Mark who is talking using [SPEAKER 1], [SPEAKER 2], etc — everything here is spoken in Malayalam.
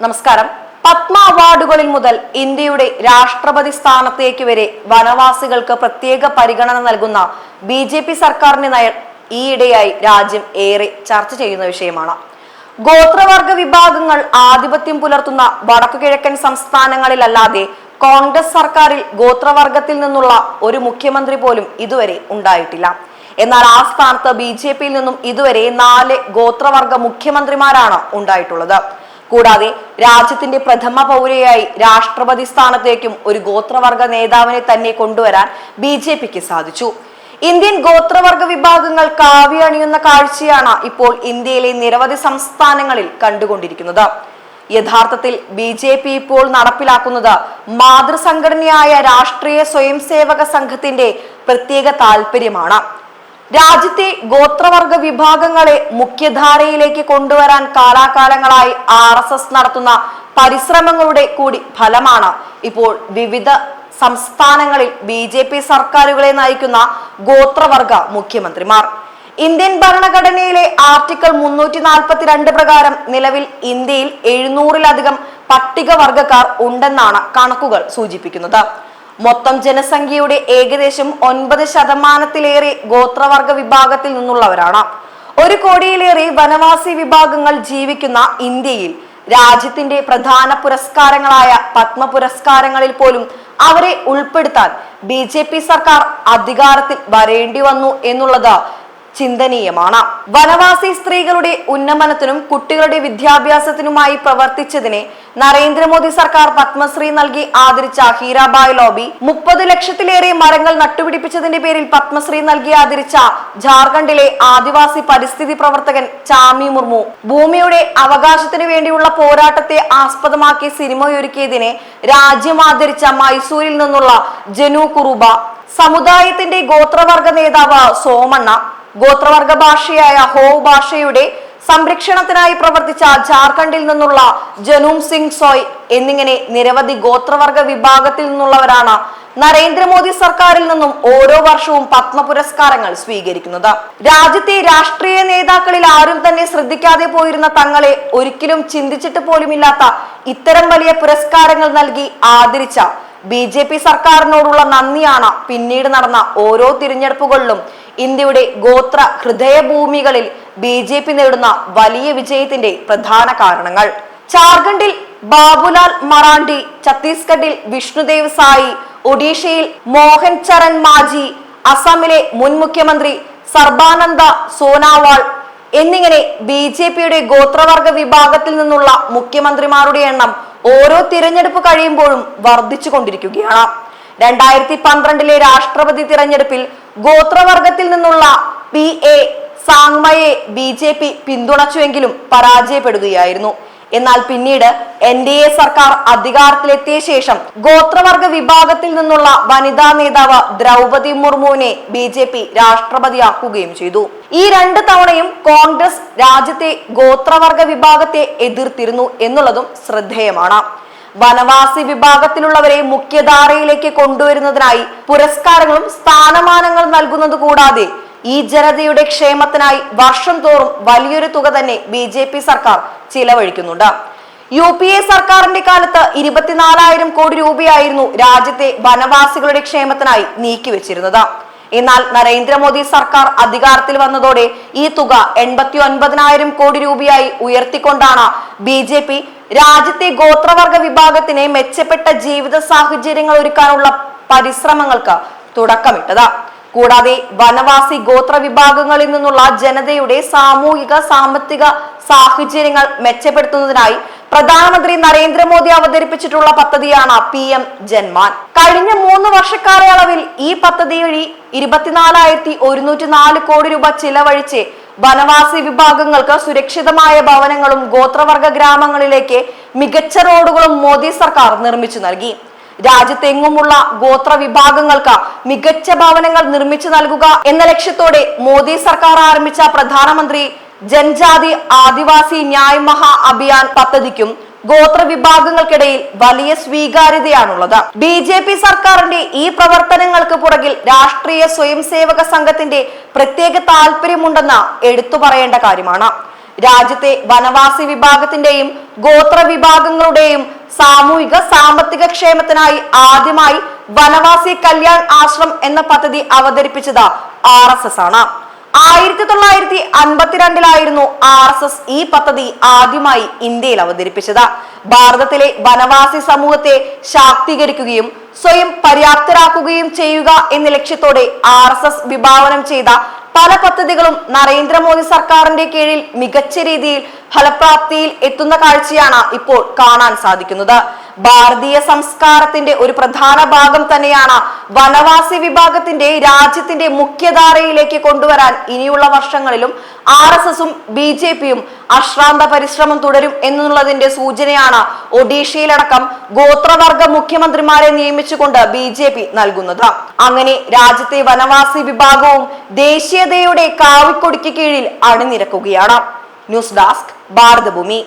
[SPEAKER 1] നമസ്കാരം. പത്മ അവാർഡുകളിൽ മുതൽ ഇന്ത്യയുടെ രാഷ്ട്രപതി സ്ഥാനത്തേക്ക് വരെ വനവാസികൾക്ക് പ്രത്യേക പരിഗണന നൽകുന്ന ബി ജെ പി സർക്കാരിന്റെ നയം ഈയിടെയായി രാജ്യം ഏറെ ചർച്ച ചെയ്യുന്ന വിഷയമാണ്. ഗോത്രവർഗ വിഭാഗങ്ങൾ ആധിപത്യം പുലർത്തുന്ന വടക്കുകിഴക്കൻ സംസ്ഥാനങ്ങളിലല്ലാതെ കോൺഗ്രസ് സർക്കാരിൽ ഗോത്രവർഗത്തിൽ നിന്നുള്ള ഒരു മുഖ്യമന്ത്രി പോലും ഇതുവരെ ഉണ്ടായിട്ടില്ല. എന്നാൽ ആ സ്ഥാനത്ത് ബി ജെ പിയിൽ നിന്നും ഇതുവരെ നാല് ഗോത്രവർഗ മുഖ്യമന്ത്രിമാരാണ് ഉണ്ടായിട്ടുള്ളത്. കൂടാതെ രാജ്യത്തിന്റെ പ്രഥമ പൗരയായി രാഷ്ട്രപതി സ്ഥാനത്തേക്കും ഒരു ഗോത്രവർഗ നേതാവിനെ തന്നെ കൊണ്ടുവരാൻ ബി ജെ പിക്ക് സാധിച്ചു. ഇന്ത്യൻ ഗോത്രവർഗ വിഭാഗങ്ങൾ കാവ്യ അണിയുന്ന കാഴ്ചയാണ് ഇപ്പോൾ ഇന്ത്യയിലെ നിരവധി സംസ്ഥാനങ്ങളിൽ കണ്ടുകൊണ്ടിരിക്കുന്നത്. യഥാർത്ഥത്തിൽ ബി ജെ പി ഇപ്പോൾ നടപ്പിലാക്കുന്നത് മാതൃസംഘടനയായ രാഷ്ട്രീയ സ്വയംസേവക സംഘത്തിന്റെ പ്രത്യേക താല്പര്യമാണ് രാജ്യത്തെ ഗോത്രവർഗ വിഭാഗങ്ങളെ മുഖ്യധാരയിലേക്ക് കൊണ്ടുവരാൻ കാലാകാലങ്ങളായി ആർ നടത്തുന്ന പരിശ്രമങ്ങളുടെ കൂടി ഫലമാണ് ഇപ്പോൾ വിവിധ സംസ്ഥാനങ്ങളിൽ ബി ജെ പി സർക്കാരുകളെ നയിക്കുന്ന ഗോത്രവർഗ മുഖ്യമന്ത്രിമാർ. ഇന്ത്യൻ ഭരണഘടനയിലെ ആർട്ടിക്കിൾ മുന്നൂറ്റി നാൽപ്പത്തിരണ്ട് പ്രകാരം നിലവിൽ ഇന്ത്യയിൽ എഴുന്നൂറിലധികം പട്ടികവർഗക്കാർ ഉണ്ടെന്നാണ് കണക്കുകൾ സൂചിപ്പിക്കുന്നത്. മൊത്തം ജനസംഖ്യയുടെ ഏകദേശം ഒൻപത് ശതമാനത്തിലേറെ ഗോത്രവർഗ വിഭാഗത്തിൽ നിന്നുള്ളവരാണ്. ഒരു കോടിയിലേറെ വനവാസി വിഭാഗങ്ങൾ ജീവിക്കുന്ന ഇന്ത്യയിൽ രാജ്യത്തിന്റെ പ്രധാന പുരസ്കാരങ്ങളായ പത്മ പുരസ്കാരങ്ങളിൽ പോലും അവരെ ഉൾപ്പെടുത്താൻ ബി സർക്കാർ അധികാരത്തിൽ വരേണ്ടി വന്നു എന്നുള്ളത് ചിന്തനീയമാണ്. വനവാസി സ്ത്രീകളുടെ ഉന്നമനത്തിനും കുട്ടികളുടെ വിദ്യാഭ്യാസത്തിനുമായി പ്രവർത്തിച്ചതിനെ നരേന്ദ്രമോദി സർക്കാർ പത്മശ്രീ നൽകി ആദരിച്ച ഹീരാബായ് ലോബി മുപ്പത് ലക്ഷത്തിലേറെ മരങ്ങൾ നട്ടുപിടിപ്പിച്ചതിന്റെ പേരിൽ പത്മശ്രീ നൽകി ആദരിച്ച ജാർഖണ്ഡിലെ ആദിവാസി പരിസ്ഥിതി പ്രവർത്തകൻ ചാമി മുർമു. ഭൂമിയുടെ അവകാശത്തിന് വേണ്ടിയുള്ള പോരാട്ടത്തെ ആസ്പദമാക്കി സിനിമയൊരുക്കിയതിനെ രാജ്യം ആദരിച്ച മൈസൂരിൽ നിന്നുള്ള ജനു കുറുബ. സമുദായത്തിന്റെ ഗോത്രവർഗ നേതാവ് സോമണ്ണ. ഗോത്രവർഗ ഭാഷയായ ഹോ ഭാഷയുടെ സംരക്ഷണത്തിനായി പ്രവർത്തിച്ച ജാർഖണ്ഡിൽ നിന്നുള്ള ജനൂം സിംഗ് സോയ് എന്നിങ്ങനെ നിരവധി ഗോത്രവർഗ വിഭാഗത്തിൽ നിന്നുള്ളവരാണ് നരേന്ദ്രമോദി സർക്കാരിൽ നിന്നും ഓരോ വർഷവും പത്മ പുരസ്കാരങ്ങൾ സ്വീകരിക്കുന്നത്. രാജ്യത്തെ രാഷ്ട്രീയ നേതാക്കളിൽ ആരും തന്നെ ശ്രദ്ധിക്കാതെ പോയിരുന്ന തങ്ങളെ ഒരിക്കലും ചിന്തിച്ചിട്ട് പോലുമില്ലാത്ത ഇത്തരം വലിയ പുരസ്കാരങ്ങൾ നൽകി ആദരിച്ച ബി ജെ പി സർക്കാരിനോടുള്ള നന്ദിയാണ് പിന്നീട് നടന്ന ഓരോ തിരഞ്ഞെടുപ്പുകളിലും ഇന്ത്യയുടെ ഗോത്ര ഹൃദയഭൂമികളിൽ ബി ജെ പി നേടുന്ന വലിയ വിജയത്തിന്റെ പ്രധാന കാരണങ്ങൾ. ജാർഖണ്ഡിൽ ബാബുലാൽ മറാണ്ടി ഛത്തീസ്ഗഡിൽ വിഷ്ണുദേവ് സായി ഒഡീഷയിൽ മോഹൻ ചരൺ മാജി അസമിലെ മുൻ മുഖ്യമന്ത്രി സർബാനന്ദ സോനാവാൾ എന്നിങ്ങനെ ബി ജെ പിയുടെ ഗോത്രവർഗ വിഭാഗത്തിൽ നിന്നുള്ള മുഖ്യമന്ത്രിമാരുടെ എണ്ണം ഓരോ തിരഞ്ഞെടുപ്പ് കഴിയുമ്പോഴും വർദ്ധിച്ചു കൊണ്ടിരിക്കുകയാണ് രണ്ടായിരത്തി പന്ത്രണ്ടിലെ രാഷ്ട്രപതി തിരഞ്ഞെടുപ്പിൽ ഗോത്രവർഗത്തിൽ നിന്നുള്ള പി എ സാങ്മയെ ബി ജെ പി പിന്തുണച്ചുവെങ്കിലും പരാജയപ്പെടുകയായിരുന്നു. എന്നാൽ പിന്നീട് എൻ ഡി എ സർക്കാർ അധികാരത്തിലെത്തിയ ശേഷം ഗോത്രവർഗ വിഭാഗത്തിൽ നിന്നുള്ള വനിതാ നേതാവ് ദ്രൗപതി മുർമുവിനെ ബി ജെ പി രാഷ്ട്രപതിയാക്കുകയും ചെയ്തു. ഈ രണ്ട് തവണയും കോൺഗ്രസ് രാജ്യത്തെ ഗോത്രവർഗ വിഭാഗത്തെ എതിർത്തിരുന്നു എന്നുള്ളതും ശ്രദ്ധേയമാണ്. വനവാസി വിഭാഗത്തിലുള്ളവരെ മുഖ്യധാരയിലേക്ക് കൊണ്ടുവരുന്നതിനായി പുരസ്കാരങ്ങളും സ്ഥാനമാനങ്ങളും നൽകുന്നത് കൂടാതെ ഈ ജനതയുടെ ക്ഷേമത്തിനായി വർഷം തോറും വലിയൊരു തുക തന്നെ ബി ജെ പി സർക്കാർ ചിലവഴിക്കുന്നുണ്ട്. യു പി എ സർക്കാരിന്റെ കാലത്ത് ഇരുപത്തിനാലായിരം കോടി രൂപയായിരുന്നു രാജ്യത്തെ വനവാസികളുടെ ക്ഷേമത്തിനായി നീക്കിവെച്ചിരുന്നത് എന്നാൽ നരേന്ദ്രമോദി സർക്കാർ അധികാരത്തിൽ വന്നതോടെ ഈ തുക എൺപത്തി ഒൻപതിനായിരം കോടി രൂപയായി ഉയർത്തിക്കൊണ്ടാണ് ബി ജെ പി രാജ്യത്തെ ഗോത്രവർഗ വിഭാഗത്തിന് മെച്ചപ്പെട്ട ജീവിത സാഹചര്യങ്ങൾ ഒരുക്കാനുള്ള പരിശ്രമങ്ങൾക്ക് തുടക്കമിട്ടത്. കൂടാതെ വനവാസി ഗോത്ര വിഭാഗങ്ങളിൽ നിന്നുള്ള ജനതയുടെ സാമൂഹിക സാമ്പത്തിക സാഹചര്യങ്ങൾ മെച്ചപ്പെടുത്തുന്നതിനായി പ്രധാനമന്ത്രി നരേന്ദ്രമോദി അവതരിപ്പിച്ചിട്ടുള്ള പദ്ധതിയാണ് പി എം ജന്മാൻ കഴിഞ്ഞ മൂന്ന് വർഷക്കാലയളവിൽ ഈ പദ്ധതി വഴി ഇരുപത്തിനാലായിരത്തി ഒരുന്നൂറ്റി നാല് കോടി രൂപ ചിലവഴിച്ച് വനവാസി വിഭാഗങ്ങൾക്ക് സുരക്ഷിതമായ ഭവനങ്ങളും ഗോത്രവർഗ ഗ്രാമങ്ങളിലേക്ക് മികച്ച റോഡുകളും മോദി സർക്കാർ നിർമ്മിച്ചു നൽകി. രാജ്യത്തെങ്ങുമുള്ള ഗോത്ര വിഭാഗങ്ങൾക്ക് മികച്ച ഭവനങ്ങൾ നിർമ്മിച്ചു നൽകുക എന്ന ലക്ഷ്യത്തോടെ മോദി സർക്കാർ ആരംഭിച്ച പ്രധാനമന്ത്രി ജൻജാതി ആദിവാസി ന്യായ് മഹാ അഭിയാൻ പദ്ധതിക്കും ഗോത്ര വിഭാഗങ്ങൾക്കിടയിൽ വലിയ സ്വീകാര്യതയാണുള്ളത്. ബി ജെ പി സർക്കാരിന്റെ ഈ പ്രവർത്തനങ്ങൾക്ക് പുറകിൽ രാഷ്ട്രീയ സ്വയം സേവക സംഘത്തിന്റെ പ്രത്യേക താല്പര്യമുണ്ടെന്ന് എടുത്തു പറയേണ്ട കാര്യമാണ്. രാജ്യത്തെ വനവാസി വിഭാഗത്തിന്റെയും ഗോത്ര വിഭാഗങ്ങളുടെയും സാമൂഹിക സാമ്പത്തിക ക്ഷേമത്തിനായി ആദ്യമായി വനവാസി കല്യാൺ ആശ്രം എന്ന പദ്ധതി അവതരിപ്പിച്ചത് ആർ എസ് എസ് ആണ്. ആയിരത്തി തൊള്ളായിരത്തി അൻപത്തിരണ്ടിലായിരുന്നു ആർ എസ് എസ് ഈ പദ്ധതി ആദ്യമായി ഇന്ത്യയിൽ അവതരിപ്പിച്ചത്. ഭാരതത്തിലെ വനവാസി സമൂഹത്തെ ശാക്തീകരിക്കുകയും സ്വയം പര്യാപ്തരാക്കുകയും ചെയ്യുക എന്ന ലക്ഷ്യത്തോടെ ആർ എസ് എസ് വിഭാവനം ചെയ്ത പല പദ്ധതികളും നരേന്ദ്രമോദി സർക്കാരിന്റെ കീഴിൽ മികച്ച രീതിയിൽ ഫലപ്രാപ്തിയിൽ എത്തുന്ന കാഴ്ചയാണ് ഇപ്പോൾ കാണാൻ സാധിക്കുന്നത്. ഭാരതീയ സംസ്കാരത്തിന്റെ ഒരു പ്രധാന ഭാഗം തന്നെയാണ് വനവാസി വിഭാഗത്തിന്റെ രാജ്യത്തിന്റെ മുഖ്യധാരയിലേക്ക് കൊണ്ടുവരാൻ ഇനിയുള്ള വർഷങ്ങളിലും ആർ എസ് എസും ബി ജെ പിയും അശ്രാന്ത പരിശ്രമം തുടരും എന്നുള്ളതിന്റെ സൂചനയാണ് ഒഡീഷയിലടക്കം ഗോത്രവർഗ മുഖ്യമന്ത്രിമാരെ നിയമിച്ചുകൊണ്ട് ബി ജെ പി നൽകുന്നത്. അങ്ങനെ രാജ്യത്തെ വനവാസി വിഭാഗവും ദേശീയതയുടെ കാവിക്കൊടിക്ക് കീഴിൽ അണിനിരക്കുകയാണ്. News desk Bharathabhoomi.